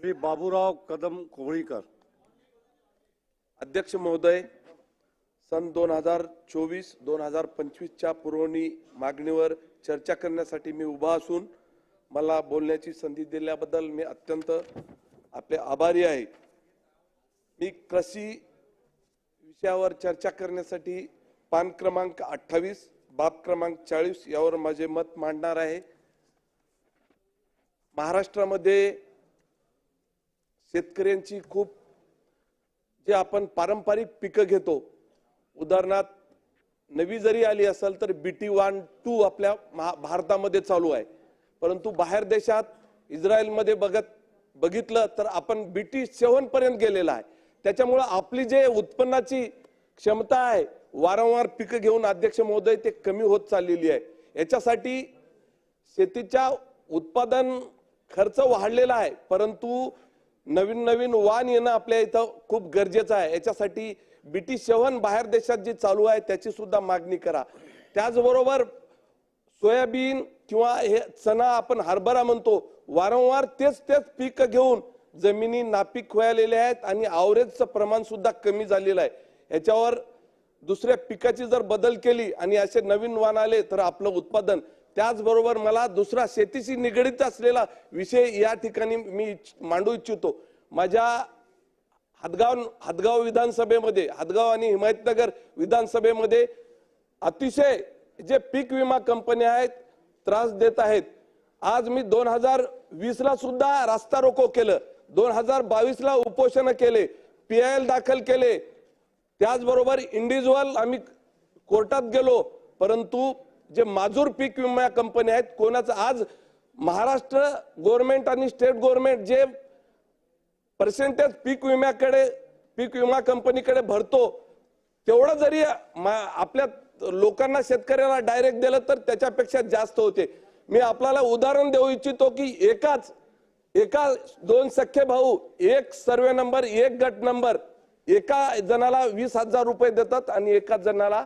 श्री बाबूराव कदम कोहळीकर. अध्यक्ष महोदय सन दोन हजार चोवीस दोन हजार पंचवीसच्या पुरवणी मागणीवर चर्चा करण्यासाठी मी उभा असून मला बोलण्याची संधी दिल्याबद्दल मी अत्यंत आपले आभारी आहे. मी कृषी विषयावर चर्चा करण्यासाठी पान क्रमांक अठ्ठावीस बाब क्रमांक चाळीस यावर माझे मत मांडणार आहे. महाराष्ट्रामध्ये शेतकऱ्यांची खूप जे आपण पारंपरिक पिकं घेतो उदाहरणार्थ नवी जरी आली असेल तर बीटी वन टू आपल्या महा- भारतामध्ये चालू आहे. परंतु बाहेर देशात इस्रायलमध्ये बघत बघितलं तर आपण बीटी टी पर्यंत गेलेला आहे. त्याच्यामुळं आपली जे उत्पन्नाची क्षमता आहे वारंवार पिकं घेऊन अध्यक्ष महोदय ते कमी होत चाललेली आहे. याच्यासाठी शेतीच्या उत्पादन खर्च वाढलेला आहे परंतु नवीन नवीन वाण येणं आपल्या इथं खूप गरजेचं आहे. याच्यासाठी ब्रिटिश सेवन बाहेर देशात जी चालू आहे त्याची सुद्धा मागणी करा. त्याचबरोबर सोयाबीन किंवा हे चणा आपण हरभरा म्हणतो वारंवार तेच तेच पीक घेऊन जमिनी नापीक व्हायलेले आहेत आणि आवरेजचं प्रमाण सुद्धा कमी झालेलं आहे. याच्यावर दुसऱ्या पिकाची जर बदल केली आणि असे नवीन वाण आले तर आपलं उत्पादन त्याचबरोबर मला दुसरा शेतीशी निगडीत असलेला विषय या ठिकाणी मी मांडू इच्छितो. माझ्या हदगाव हदगाव विधानसभेमध्ये हदगाव आणि हिमायतनगर विधानसभेमध्ये अतिशय जे पीक विमा कंपन्या आहेत त्रास देत आहेत. आज मी दोन हजार वीसला सुद्धा रास्ता रोको केलं. दोन हजार बावीसला उपोषण केले एल दाखल केले. त्याचबरोबर इंडिव्हिज्युअल आम्ही कोर्टात गेलो परंतु जे माजूर पीक विमा कंपन्या आहेत कोणाचं आज महाराष्ट्र गव्हर्नमेंट आणि स्टेट गव्हर्नमेंट जे पर्सेंटेज पीक विम्याकडे पीक विमा कंपनीकडे भरतो तेवढं जरी मा- आपल्या लोकांना शेतकऱ्याला डायरेक्ट दिलं तर त्याच्यापेक्षा जास्त होते. मी आपल्याला उदाहरण देऊ इच्छितो की एकाच एका दोन सख्खे भाऊ एक सर्वे नंबर एक गट नंबर एका जणाला वीस हजार रुपये देतात आणि एका जणाला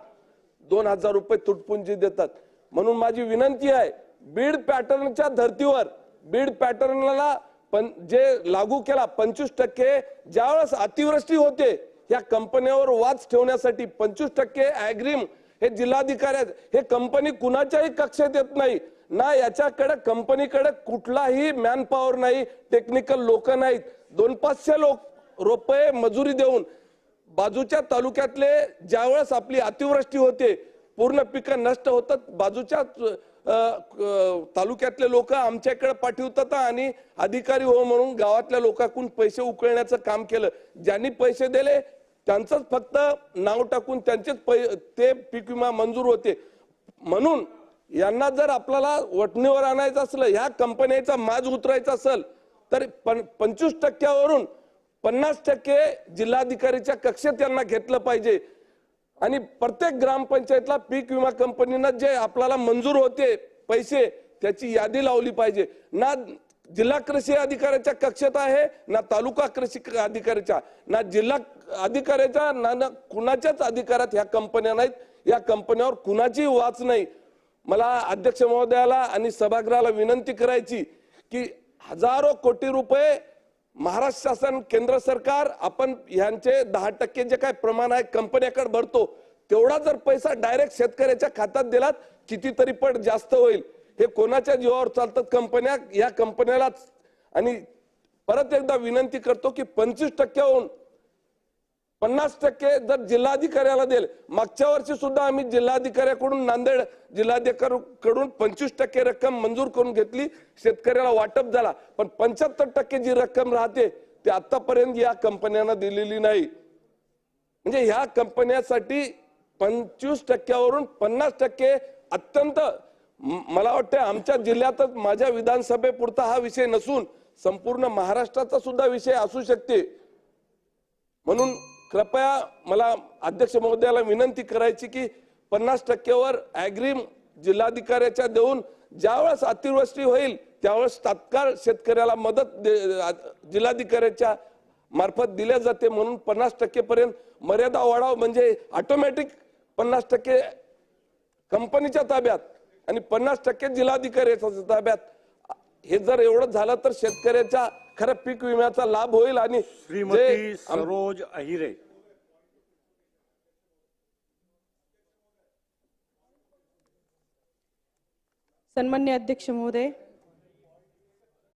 दोन हजार रुपये तुटपुंजी देतात. म्हणून माझी विनंती आहे बीड पॅटर्नच्या धर्तीवर बीड पॅटर्नला पण जे लागू केला पंचवीस टक्के ज्यावेळेस अतिवृष्टी होते या कंपन्यावर वाच ठेवण्यासाठी पंचवीस टक्के अॅग्रीम हे जिल्हाधिकारी आहेत. हे कंपनी कुणाच्याही कक्षेत येत नाही. ना याच्याकडे कंपनीकडे कुठलाही मॅन पॉवर नाही टेक्निकल लोक नाहीत. दोन पाचशे लोक रुपये मजुरी देऊन बाजूच्या तालुक्यातले ज्यावेळेस आपली अतिवृष्टी होते पूर्ण पिकं नष्ट होतात. बाजूच्या तालुक्यातले लोक आमच्याकडे पाठवतात आणि अधिकारी हो म्हणून गावातल्या लोकांकडून पैसे उकळण्याचं काम केलं. ज्यांनी पैसे दिले त्यांचंच फक्त नाव टाकून त्यांचेच पै ते पीक विमा मंजूर होते. म्हणून यांना जर आपल्याला वटणीवर आणायचं असलं ह्या कंपन्याचा माज उतरायचा असेल तर पण पंचवीस टक्क्यावरून पन्नास टक्के जिल्हाधिकारीच्या कक्षेत यांना घेतलं पाहिजे. आणि प्रत्येक ग्रामपंचायतला पीक विमा कंपनीनं जे आपल्याला मंजूर होते पैसे त्याची यादी लावली पाहिजे. ना जिल्हा कृषी अधिकाऱ्याच्या कक्षेत आहे ना तालुका कृषी अधिकाऱ्याच्या ना जिल्हा अधिकाऱ्याच्या ना ना कुणाच्याच अधिकारात ह्या कंपन्या नाहीत. या कंपन्यावर कुणाची वाच नाही. मला अध्यक्ष महोदयाला आणि सभागृहाला विनंती करायची की हजारो कोटी रुपये महाराष्ट्र शासन केंद्र सरकार आपण ह्यांचे दहा टक्के जे काय प्रमाण आहे कंपन्याकडे भरतो तेवढा जर पैसा डायरेक्ट शेतकऱ्याच्या खात्यात दिलात कितीतरी पट जास्त होईल. हे कोणाच्या जीवावर चालतात कंपन्या? या कंपन्यालाच. आणि परत एकदा विनंती करतो की पंचवीस टक्क्याहून पन्नास टक्के जर जिल्हाधिकाऱ्याला देईल मागच्या वर्षी सुद्धा आम्ही जिल्हाधिकाऱ्याकडून नांदेड जिल्हाधिकाऱ्याकडून पंचवीस टक्के रक्कम मंजूर करून घेतली शेतकऱ्याला वाटप झाला. पण पंच्याहत्तर टक्के जी रक्कम राहते ती आतापर्यंत या कंपन्यांना दिलेली नाही. म्हणजे ह्या कंपन्यासाठी पंचवीस टक्क्यावरून पन्नास टक्के अत्यंत मला वाटतं आमच्या जिल्ह्यातच माझ्या विधानसभेपुरता हा विषय नसून संपूर्ण महाराष्ट्राचा सुद्धा विषय असू शकते. म्हणून कृपया मला अध्यक्ष महोदयाला विनंती करायची की पन्नास टक्क्यावर अॅग्रीम जिल्हाधिकाऱ्याच्या देऊन ज्यावेळेस अतिवृष्टी होईल त्यावेळेस तात्काळ शेतकऱ्याला मदत जिल्हाधिकाऱ्याच्या मार्फत दिल्या जाते म्हणून पन्नास टक्के पर्यंत मर्यादा वाढाव म्हणजे ऑटोमॅटिक पन्नास टक्के कंपनीच्या ताब्यात आणि पन्नास टक्के जिल्हाधिकाऱ्याच्या ताब्यात. हे जर एवढं झालं तर शेतकऱ्याच्या खरं पीक विम्याचा लाभ होईल आणि सरोज अहिरे सन्मान्य अध्यक्ष महोदय